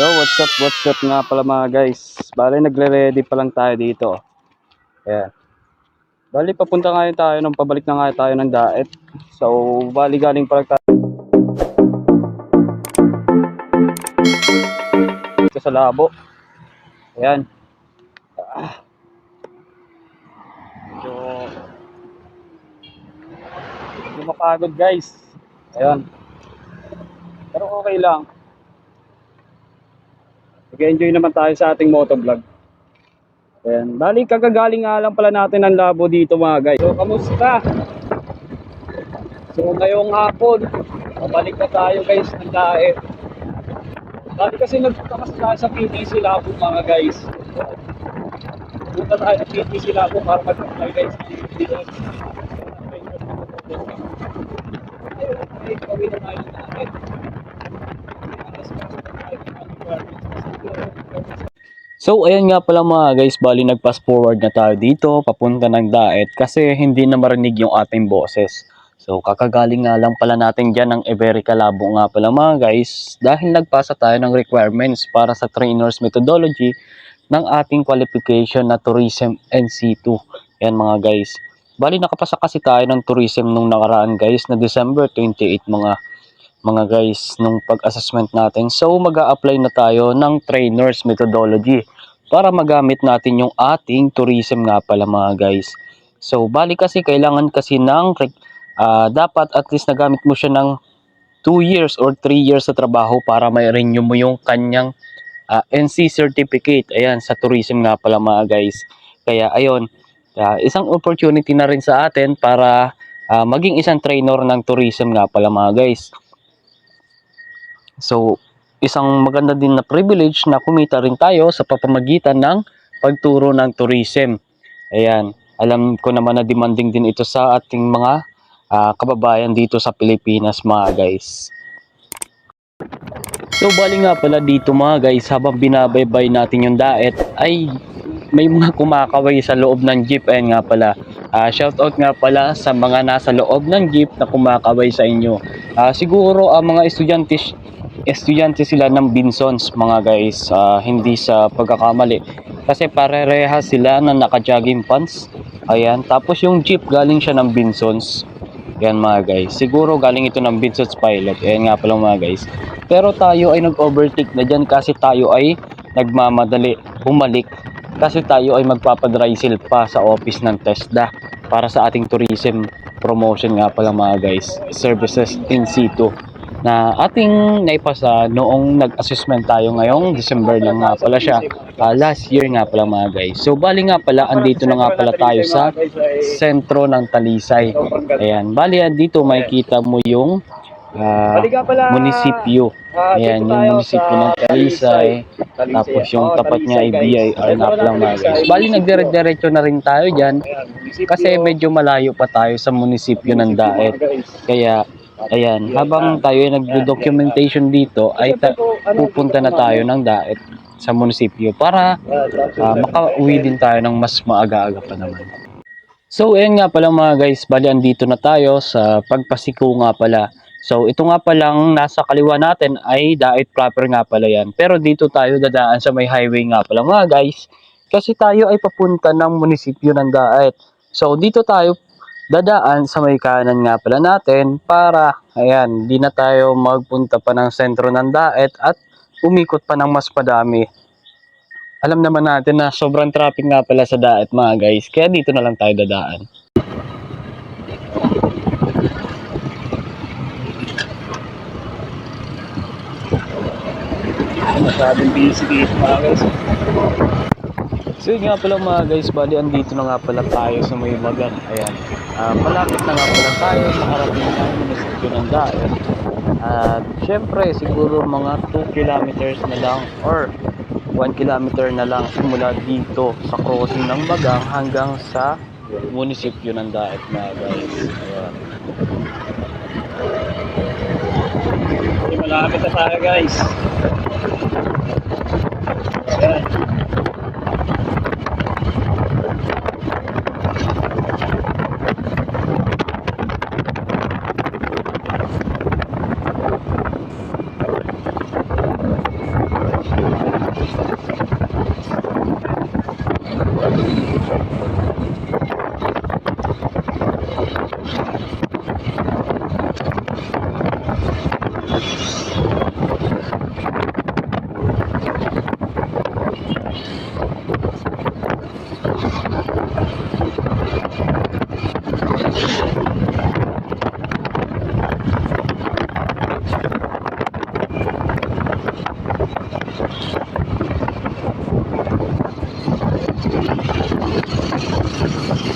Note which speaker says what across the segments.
Speaker 1: Yo, what's up, what's up nga pala mga guys. Bali, nagre-ready pa lang tayo dito. Ayan. Bali, papunta nga tayo nung pabalik na nga tayo ng daet. So, bali galing pa lang tayo. Dito sa labo. Ayan. Ah. Medyo, medyo mapagod guys. Ayan. Pero okay lang. Nag-enjoy naman tayo sa ating motovlog. Ayan. Bali, kagagaling nga lang pala natin ng labo dito mga guys. So, kamusta? So, ngayong hapon, pabalik na tayo guys ng daet. Dati kasi nagpunta tayo sa PTC Labo mga guys. Punta tayo sa PTC Labo para mag-apply guys. Ayun, ay, gawin na tayo ng daet. So, ayan nga pala mga guys, bali nag-fast forward na tayo dito, papunta ng Daet, kasi hindi na marinig yung ating boses. So, kakagaling nga lang pala natin dyan ng Iberica Labo nga pala mga guys, dahil nagpasa tayo ng requirements para sa trainer's methodology ng ating qualification na Tourism NC2. Ayan mga guys. Bali, nakapasa kasi tayo ng tourism nung nakaraan guys, na December 28 mga mga guys nung pag-assessment natin. So mag apply na tayo ng trainer's methodology para magamit natin yung ating tourism nga pala mga guys. So bali kasi kailangan kasi ng ah, dapat at least nagamit mo siya ng 2 years or 3 years sa trabaho para may renew mo yung kanyang ah, NC certificate. Ayan sa tourism nga pala mga guys. Kaya ayun, ah, isang opportunity na rin sa atin para ah, maging isang trainer ng tourism nga pala mga guys. So, isang maganda din na privilege na kumita rin tayo sa papamagitan ng pagturo ng tourism. Ayan, alam ko naman na demanding din ito sa ating mga ah, kababayan dito sa Pilipinas mga guys. So, bali nga pala dito mga guys, habang binabaybay natin yung daet, ay may mga kumakaway sa loob ng jeep. Ayan nga pala. Ah, shout out nga pala sa mga nasa loob ng jeep na kumakaway sa inyo. Ah, siguro ang mga estudyante estudyante sila ng Binsons mga guys, Ah, hindi sa pagkakamali. Kasi parereha sila na naka-jogging pants. Ayan, tapos yung jeep galing siya ng Binsons. Yan mga guys. Siguro galing ito ng Binsons Pilot. Ayan nga pala mga guys. Pero tayo ay nag-overtake na dyan kasi tayo ay nagmamadali bumalik kasi tayo ay magpapadrysil pa sa office ng TESDA para sa ating tourism promotion nga pala mga guys services in situ na ating naipasa noong nag-assessment tayo ngayong December lang nga pala siya. Ah, last year nga pala mga guys. So bali nga pala andito na nga pala tayo sa sentro ng Talisay. Ayan. Bali dito makikita mo yung ah, munisipyo. ayan yung munisipyo ng Talisay. Tapos yung tapat niya ay BIR na pala mga guys. Bali nagdire-diretso na rin tayo dyan. Kasi medyo malayo pa tayo sa munisipyo ng Daet. kaya ayan habang tayo ay nagdo-documentation dito ay ta- pupunta na tayo ng Daet sa munisipyo para ah, makauwi din tayo ng mas maaga-aga pa naman. So, ayan nga pala mga guys, bali andito na tayo sa pagpasiko nga pala. So, ito nga palang nasa kaliwa natin ay Daet proper nga pala yan. Pero dito tayo dadaan sa may highway nga pala mga guys, kasi tayo ay papunta ng munisipyo ng Daet. So, dito tayo dadaan sa may kanan nga pala natin para, ayan, di na tayo magpunta pa ng sentro ng Daet at umikot pa ng mas madami. Alam naman natin na sobrang traffic nga pala sa Daet mga guys, kaya dito na lang tayo dadaan. Masyadong busy dito mga guys. So yun nga pala mga guys, bali andito na nga pala tayo sa may magan. Ayan. Ah, malapit na nga pala tayo sa harating ng munisipyo ng Daet. At syempre siguro mga 2 kilometers na lang or 1 kilometer na lang simula dito sa crossing ng Magang hanggang sa munisipyo ng Daet mga guys. Ayan. Malapit na tayo guys.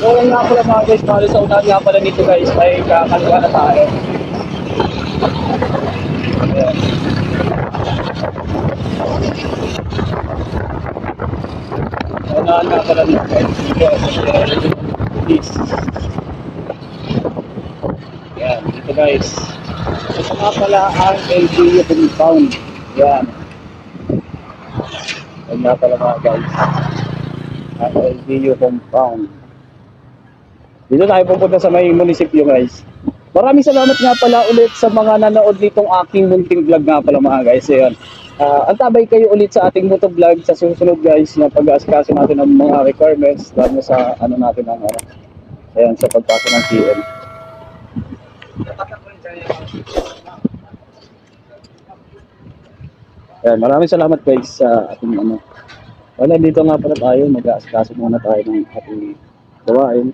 Speaker 2: So yun nga pala mga guys, bali sa unahan nga pala nito guys, ay kakaliwa na tayo. Ayan. Unahan nga pala nito guys, dito, police. Yan, dito guys. Ito nga pala ang LGU compound. Yan. Yan nga pala mga guys. Ang LGU compound. Dito tayo pupunta sa may munisipyo guys. Maraming salamat nga pala ulit sa mga nanood nitong aking munting vlog nga pala mga guys. Ayan. Ah, antabay kayo ulit sa ating moto vlog sa susunod guys na pag-aasikaso natin ng mga requirements lalo sa ano natin ang ano. Ayan, sa pagpasok ng TM. Ayan, maraming salamat guys sa ating ano. Wala dito nga pala tayo, mag-aasikaso muna tayo ng ating gawain.